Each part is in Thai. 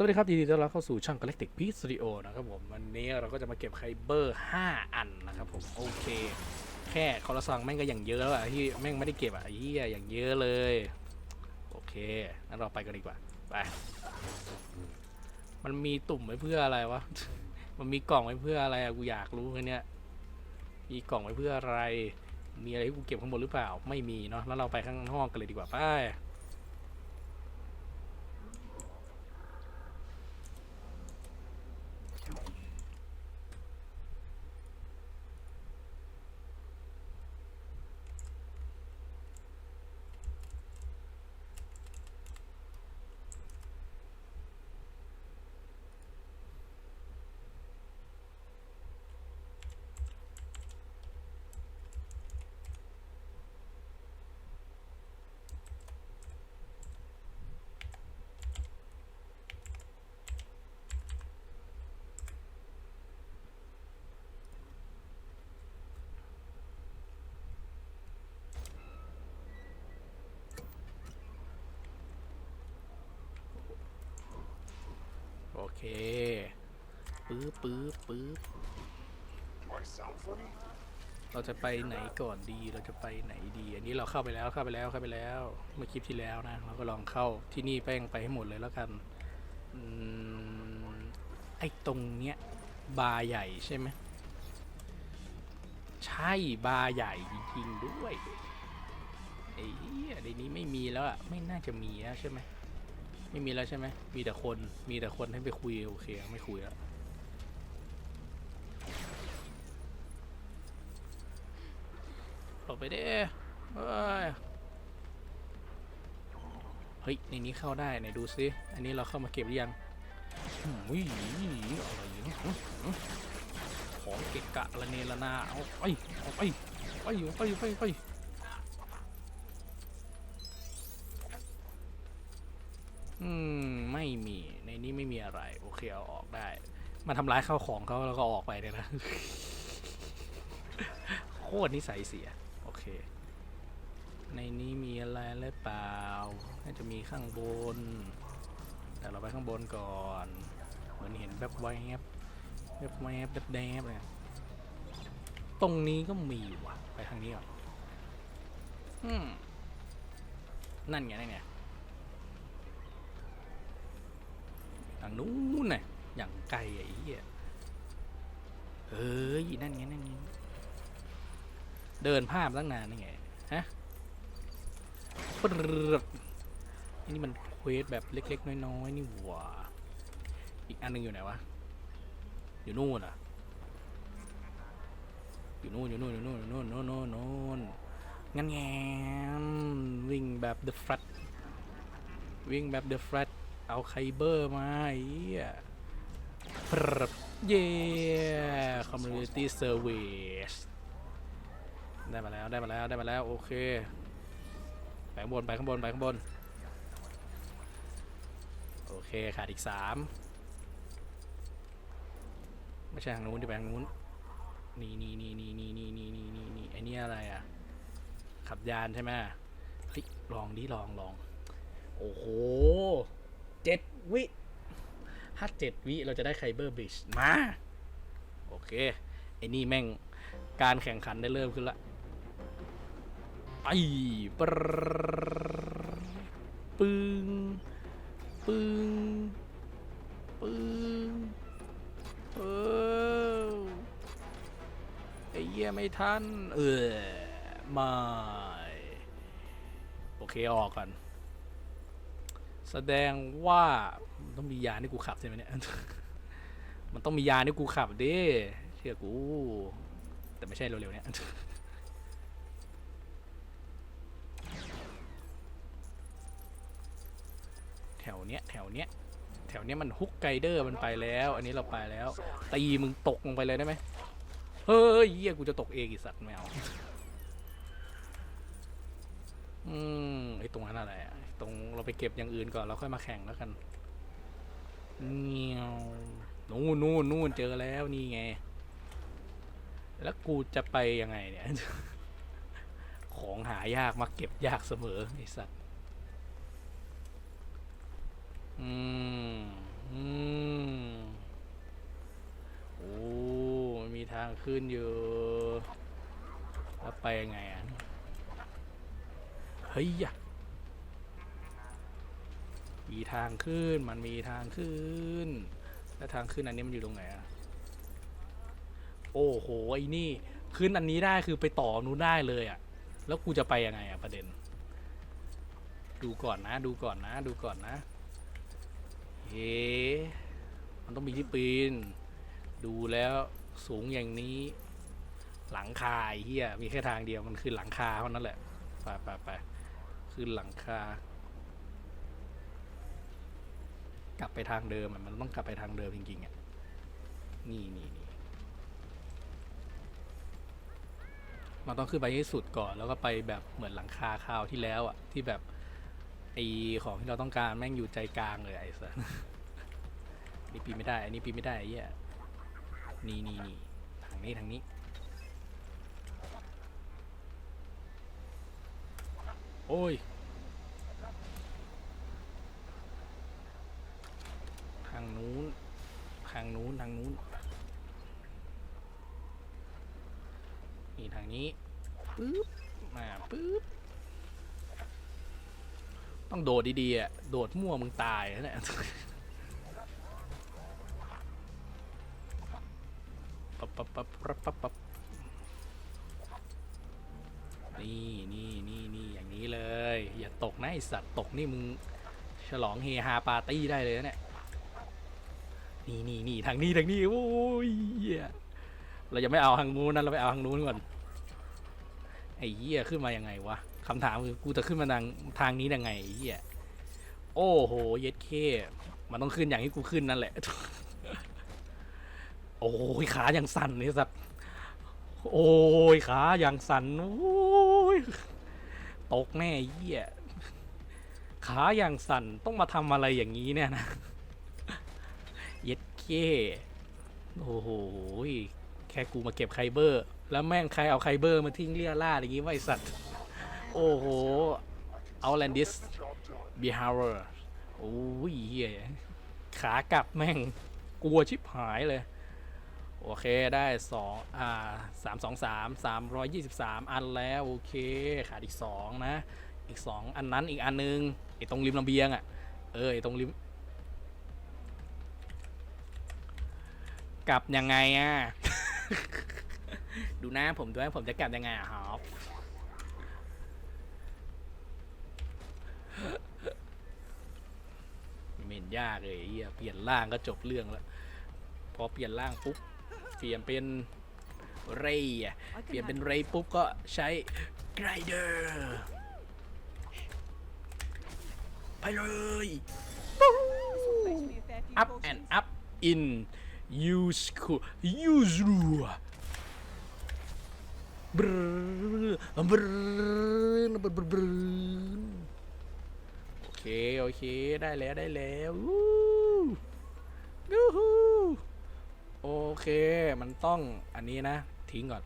สวัสดีครับยินดีต้อนรับเข้าสู่ช่อง Galactic Beat Studio นะครับผม วันนี้เราก็จะมาเก็บไคเบอร์ 5 อันนะครับผม โอเค แค่คอร์ซังแม่งก็อย่างเยอะแล้วอะที่แม่งไม่ได้เก็บอะไอ้เหี้ยอย่างเยอะเลย โอเคงั้นเราไปกันดีกว่า ไป มันมีตุ่มไว้เพื่ออะไรวะ มันมีกล่องไว้เพื่ออะไรอะกูอยากรู้แค่เนี้ยมีกล่องไว้เพื่ออะไร มีอะไรที่กูเก็บข้างบนหรือเปล่า ไม่มีเนาะแล้วเราไปข้างนอกกันเลยดีกว่าไป เคปื๊บปื๊บปื๊บเราจะไปไหนก่อนดีเราจะไปไหนดี อันนี้เราเข้าไปแล้วเข้าไปแล้วเข้าไปแล้ว เมื่อคลิปที่แล้วนะ เราก็ลองเข้าที่นี่แป้งไปให้หมดเลยแล้วกันอไอ้ตรงเนี้ยบาร์ใหญ่ใช่ไหมใช่บาร์ใหญ่จริงๆด้วยไอ้เหี้ยในนี้ไม่มีแล้วอะไม่น่าจะมีแล้วใช่ไหม ไม่มีแล้วใช่ไหม มีแต่คน มีแต่คนให้ไปคุย โอเค ไม่คุยแล้วออกไปได้เฮ้ย เฮ้ย ในนี้เข้าได้ไหนดูซิ อันนี้เราเข้ามาเก็บหรือยังอุ้ยอะไรเนี่ยของเกะกะละเนระนาเอาไปเอาไปไปไปไปไปอืม ไม่มี ในนี้ไม่มี อะไร โอเคเอาออกได้มาทำร้ายข้าวของเขาแล้วก็ออกไปเลยนะ โคตรนิสัยเสีย โอเค ในนี้มีอะไรหรือเปล่า น่าจะมีข้างบนแต่เราไปข้างบนก่อน เหมือนเห็นแบบแวบแวบแวบแบบแดบเลยตรงนี้ก็มีว่ะ ไปทางนี้ก่อน อืม นั่นไงนั่นไงางนู้นน่ะอย่างไกลไอ้เหี้ยเฮ้ยนั่นไงนั่นไงเดินภาพตั้งนานนี่ไงฮะปรึบอันนี่มันเควสแบบเล็ก ๆ น้อยๆนี่หว่าอีกอันหนึงอยู่ไหนวะ อยู่นู่นอะ อยู่นู่นอยู่นู่นอยู่นู่นอยู่นู่นนู่นนู่นนู่นงั้นแงวิ่งแบบ The Flat วิ่งแบบ The Flat เอาไคเบอร์มาเหี้ยปรึบเย้ Community Service ได้มาแล้วได้มาแล้วได้มาแล้ว โอเค ไปข้างบน ไปข้างบน ไปข้างบน โอเค ขาดอีกสามไม่ใช่ทางนู้นที่ไปทางนู้น นี่นี่นี่นี่นี่นี่นี่นี่นี่นี่ไอเนี้ยอะไรอะ ขับยานใช่ไหมเฮ้ยลองดิลองลอง โอ้โห เจ็ดวิถ้าเจ็ดวิเราจะได้ไคเบอร์บริดจ์มา โอเค ไอ้นี่แม่งการแข่งขันได้เริ่มขึ้นละไอ้ปปึ้งปึ้งปึ้งเออไอ้เหี้ยไม่ทัน เออไม่โอเค ออกก่อน แสดงว่ามันต้องมียานที่กูขับใช่ไหมเนี่ย มันต้องมียานที่กูขับดิเชื่อกู แต่ไม่ใช่เร็วๆเนี่ยแถวเนี้ยแถวเนี้ยแถวเนี้ยมันฮุกไกเดอร์มันไปแล้ว อันนี้เราไปแล้วตีมึงตกลงไปเลยได้ไหมเฮ้ยเหี้ยกูจะตกเองอีสัตว์แมวอืมไอตรงนั้นอะไรอะ ตรงเราไปเก็บอย่างอื่นก่อนแล้วค่อยมาแข่งแล้วกันเงี้ยวนู่นนู่นนู่นเจอแล้วนี่ไง แล้วกูจะไปยังไงเนี่ย ของหายากมาเก็บยากเสมอไอสัตว์อืมอืมโอ้มีทางขึ้นอยู่แล้วไปยังไงอะเฮ้ยยะ ทางขึ้น มันมีทางขึ้น แล้วทางขึ้นอันนี้มันอยู่ตรงไหนอะโอ้โหไอ้นี่ขึ้นอันนี้ได้คือไปต่อนู้นได้เลยอะแล้วกูจะไปยังไงอะประเด็น ดูก่อนนะ ดูก่อนนะ ดูก่อนนะเฮ้มันต้องมีที่ปีน ดูแล้วสูงอย่างนี้ หลังคาไอ้เฮียมีแค่ทางเดียวมันคือหลังคาเท่านั้นแหละไปไปไปขึ้นหลังคา กลับไปทางเดิมอะมันต้องกลับไปทางเดิมจริงๆอะนี่นี่นี่มันต้องขึ้นไปให้สุดก่อน แล้วก็ไปแบบเหมือนหลังคาคราวที่แล้วอะ ที่แบบไอของที่เราต้องการแม่งอยู่ใจกลางเลยไอ้สัสนี่ปีไม่ได้ อันนี้ปีไม่ได้ไอ้เหี้ยนี่นี่นี่ทางนี้ทางนี้โอ้ย ทางนู้น ทางนู้น ทางนู้น นี่ทางนี้ปึ๊บมาปึ๊บต้องโดดดีๆอะโดดมั่วมึงตายนะเนี่ยปั๊บปั๊บปั๊บปั๊บปั๊บปั๊บนี่นี่นี่นี่อย่างนี้เลย อย่าตกนะไอสัตว์ตกนี่มึงฉลองเฮฮาปาร์ตี้ได้เลยนะเนี่ยนี่นี่นี่ทางนี้ทางนี้โอ้ยเหี้ยเราจะไม่เอาทางนู้นนะเราไปเอาทางนู้นก่อน ไอ้เหี้ยขึ้นมายังไงวะคำถามคือกูจะขึ้นมาทางทางนี้ยังไงไอ้เหี้ยโอ้โหเย็ดเคมันต้องขึ้นอย่างที่กูขึ้นนั่นแหละ โอ้ยขาอย่างสั่นเลยสัตว์โอ้ยขาอย่างสั่นโอ้ยตกแน่เหี้ยขาอย่างสั่นต้องมาทำอะไรอย่างนี้เนี่ยนะเย็ดเก้โอ้โหแค่กูมาเก็บไคเบอร์ แล้วแม่งใครเอาไคเบอร์มาทิ้งเลี่ยล่าอย่างงี้ไว้สัตว์ โอ้โหเอาแลนดิสบีฮาวเวอร์โอ้ยเหี้ยขากลับแม่งกลัวชิบหายเลย โอเคได้สองอ่าสามสองสามสามร้อยยี่สิบสามอันแล้ว โอเค ขาดอีกสองนะ อีกสองอันนั้นอีกอันนึงไอ้ตรงริมระเบียงอะ่ะ เออไอ้ตรงริม กลับยังไงอะ่ะ ดูหน้าผมด้วยผมจะกลับยังไงอะครับไม่เห็นยากเลยเฮียเปลี่ยนร่างก็จบเรื่องแล้ว พอเปลี่ยนร่างปุ๊บ เปลี่ยนเป็นเรย์อะเปลี่ยนเป็นเรย์ปุ๊บก็ใช้ไกรเดอร์ไปเลย fetch me a fair few up and potions. up in use cool use rule บรบรบรบรโอเค โอเค ได้แล้วได้แล้ววู้วู้ฮู้โอเค มันต้องอันนี้นะ ทิ้งก่อน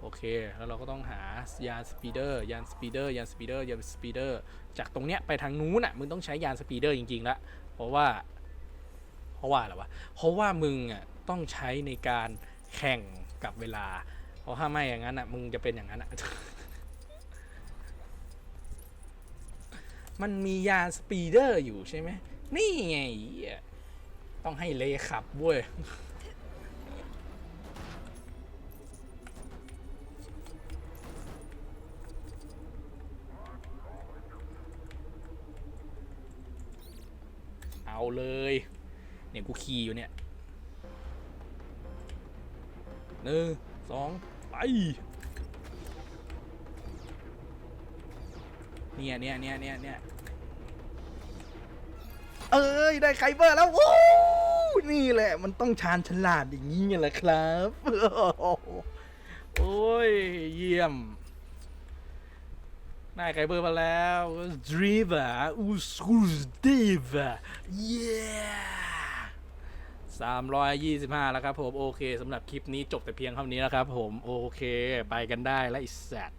โอเค แล้วเราก็ต้องหายานสปีเดอร์ ยานสปีเดอร์ ยานสปีเดอร์ ยานสปีเดอร์ จากตรงเนี้ยไปทางนู้นอะ มึงต้องใช้ยานสปีเดอร์จริงๆละ เพราะว่า เพราะว่าอะไรวะ เพราะว่ามึงอะต้องใช้ในการแข่งกับเวลา เพราะถ้าไม่อย่างนั้นอะมึงจะเป็นอย่างนั้นอะ มันมียาสปีเดอร์อยู่ใช่ไหม นี่ไง ต้องให้เลขับเว้ยเอาเลย เนี่ย กูขี่อยู่เนี่ยหนึ่งสอง ไปเนี่ยเนี่ยเนี่ยเนี่ยเนี่ยเอ้ยได้ไคเบอร์แล้วโอ้นี่แหละ มันต้องชาญฉลาดอย่างนี้ไงแหละครับ โอ้ย เยี่ยมได้ไคเบอร์มาแล้วดรีฟอะอูสูสดีฟอะเย้ ยี่สิบห้าแล้วครับผมโอเคสำหรับคลิปนี้จบแต่เพียงเท่านี้นะครับผมโอเค ไปกันได้และอีสแซด